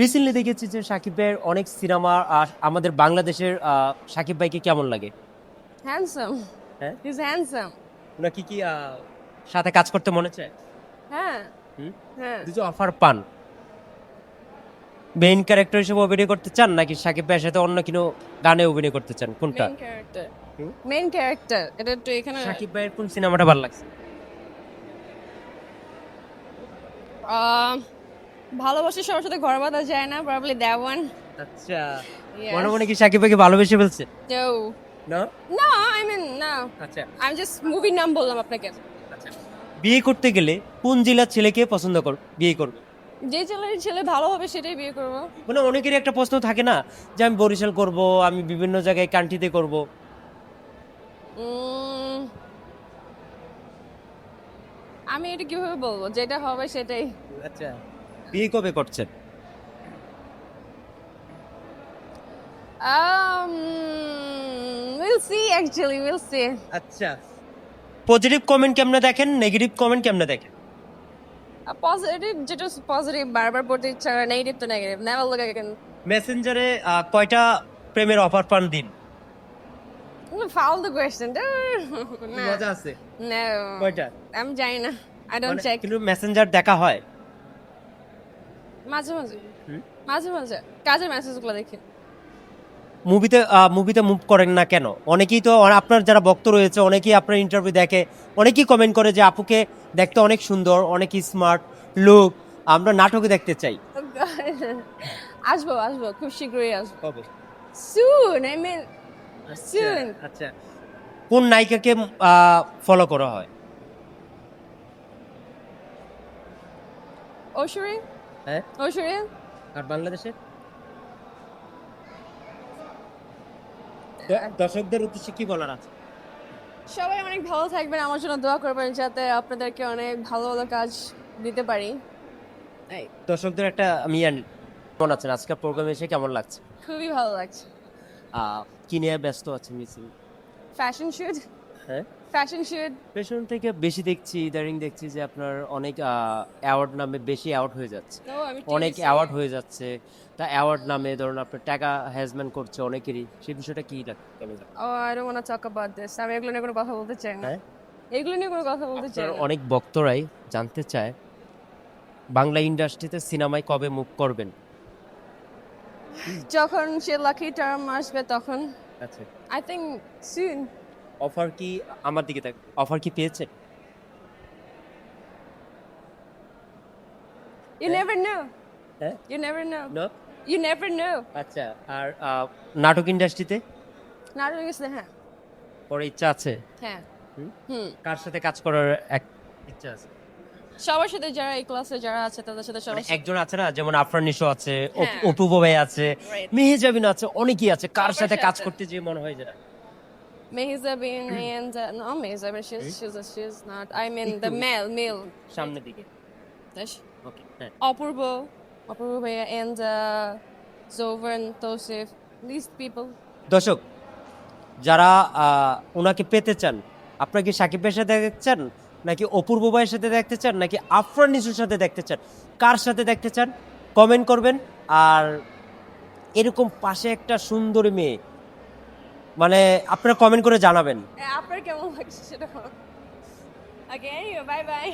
Recently দেখেছি যে সাকিব ভাইয়ের অনেক সিনেমা আমাদের বাংলাদেশের সাকিব ভাইকে কেমন লাগে? হ্যান্ডসাম হ্যাঁ? ইজ হ্যান্ডসাম নাকি কি আহ, সাথে কাজ করতে মনে চায়? হ্যাঁ। হুম? হ্যাঁ। কিছু অফার পান। মেইন ক্যারেক্টার হিসেবে অভিনয় করতে চান নাকি সাকিব ভাইয়ের সাথে অন্য কোনো গানে অভিনয় করতে চান? কোনটা? মেইন ক্যারেক্টার মেইন ক্যারেক্টার এটা একটু এখানে সাকিব ভাইয়ের কোন সিনেমাটা ভালো লাগছে? আহ, ভালোবাসা সবার সাথে ঘর বাঁধা যায় না প্রবাবলি দ্যাট ওয়ান আচ্ছা। মনে মনে কি সাকিব ভাইকে ভালোবেসে ফেলছে? না না আই মিন না আচ্ছা। আমি জাস্ট মুভির নাম বললাম আপনাকে। আচ্ছা। বিয়ে করতে গেলে কোন জেলার ছেলেকে পছন্দ কর বিয়ে করবে? যে ছেলের ছেলে ভালো হবে সেটাই বিয়ে করব। মানে অনেকেরই একটা প্রশ্ন থাকে না যে আমি বরিশাল করব আমি বিভিন্ন জায়গায় কান্ট্রিতে করব। আমি এটা কীভাবে বলব? যেটা হবে সেটাই। আচ্ছা। বিয়ে কবে করছেন? We'll see actually, we'll see. আচ্ছা। পজিটিভ কমেন্ট কেমনে দেখেন? নেগেটিভ কমেন্ট কেমনে দেখেন? A positive, যেটা পজিটিভ বারবার পড়তে ইচ্ছা করে নেগেটিভ তো নেগেটিভ নেভার লুক অ্যাগেন মেসেঞ্জারে কয়টা প্রেমের অফার পান দিন? ফাউল দ্য কোয়েশ্চেন মজা আছে। নো কয়টা? আমি জানি না আই ডোন্ট চেক কিন্তু মেসেঞ্জার দেখা হয়। মাঝে মাঝে। মাঝে মাঝে। কাজের মেসেজগুলো দেখি। মুভিতে মুভিতে মুভ করেন না কেন? অনেকেই তো আপনার যারা ভক্ত রয়েছে অনেকেই আপনার ইন্টারভিউ দেখে অনেকেই কমেন্ট করে যে আপুকে দেখতে অনেক সুন্দর অনেক স্মার্ট লুক আমরা নাটকে দেখতে চাই। আসব আসব খুব শীঘ্রই আসব। কবে? Soon I mean Soon. আচ্ছা। কোন নায়িকাকে ফলো করা হয়? ঐশ্বরী হ্যাঁ? ঐশ্বরী আর বাংলাদেশে দর্শকদের উদ্দেশ্যে কি বলার আছে? সবাই অনেক ভালো থাকবেন। আমার জন্য দোয়া করবেন যাতে আপনাদেরকে অনেক ভালো ভালো কাজ দিতে পারি। এই দর্শকদের একটা আমি কেমন আছেন? আজকের প্রোগ্রামে এসে কেমন লাগছে? খুবই ভালো লাগছে। কি নিয়ে ব্যস্ত আছেন মিসিং? ফ্যাশন শুট হ্যাঁ? ফ্যাশন শুট পেছন থেকে বেশি দেখছি ইদারিং দেখছি যে আপনার অনেক অ্যাওয়ার্ড নামে বেশি অ্যাওয়ার্ড হয়ে যাচ্ছে। অনেক অ্যাওয়ার্ড হয়ে যাচ্ছে। তা অ্যাওয়ার্ড নামে ধরুন আপনার টাকা হ্যাজমেন্ট করছে অনেকেরই সেই বিষয়টা কি কেমন ও I don't want to talk about this আমি এগুলো নিয়ে কোনো কথা বলতে চাই না। হ্যাঁ? এগুলো নিয়ে কোনো কথা বলতে চাই অনেক বক্তরাই জানতে চায় বাংলা ইন্ডাস্ট্রিতে সিনেমায় কবে মুভ করবেন? যখন সে লাকি টার্ম আসবে তখন। আচ্ছা। আই থিঙ্ক সুন অফার কি আমার দিকে দেখ অফার কি পেয়েছে? হ্যাঁ? নো আচ্ছা আর আহ, নাটক ইন্ডাস্ট্রিতে নাটক গেছে হ্যাঁ। পরে ইচ্ছা আছে? হ্যাঁ। হুম? হুম। কার সাথে কাজ করার এক ইচ্ছা আছে? সবার সাথে যারা এই ক্লাসে যারা আছে তাদের সাথে সবার মানে একজন আছে না যেমন আফরান নিশো আছে অপ- হ্যাঁ। ভাই আছে Right. মেহেজাবিন আছে অনেকেই আছে। কার সবার সাথে কাজ সাথে। করতে যে মনে হয় যেটা Mehzabin and uh, no Mehzabin she's she's she's not I mean the male male. সামনের দিকে। ওকে হ্যাঁ Apurvo Apurvo Bhaiya and uh, Zovan Tosif these people. দর্শক যারা ওনাকে পেতে চান আপনারা কি সাকিব ভাইয়ের সাথে দেখতে চান? নাকি অপূর্ব ভাইয়ের সাথে দেখতে চান? নাকি আফরান নিশুর সাথে দেখতে চান? কার সাথে দেখতে চান? কমেন্ট করবেন। আর এরকম পাশে একটা সুন্দরী মেয়ে মানে আপনারা কমেন্ট করে জানাবেন আপনার কেমন লাগছে সেটা ওকে বাই bye.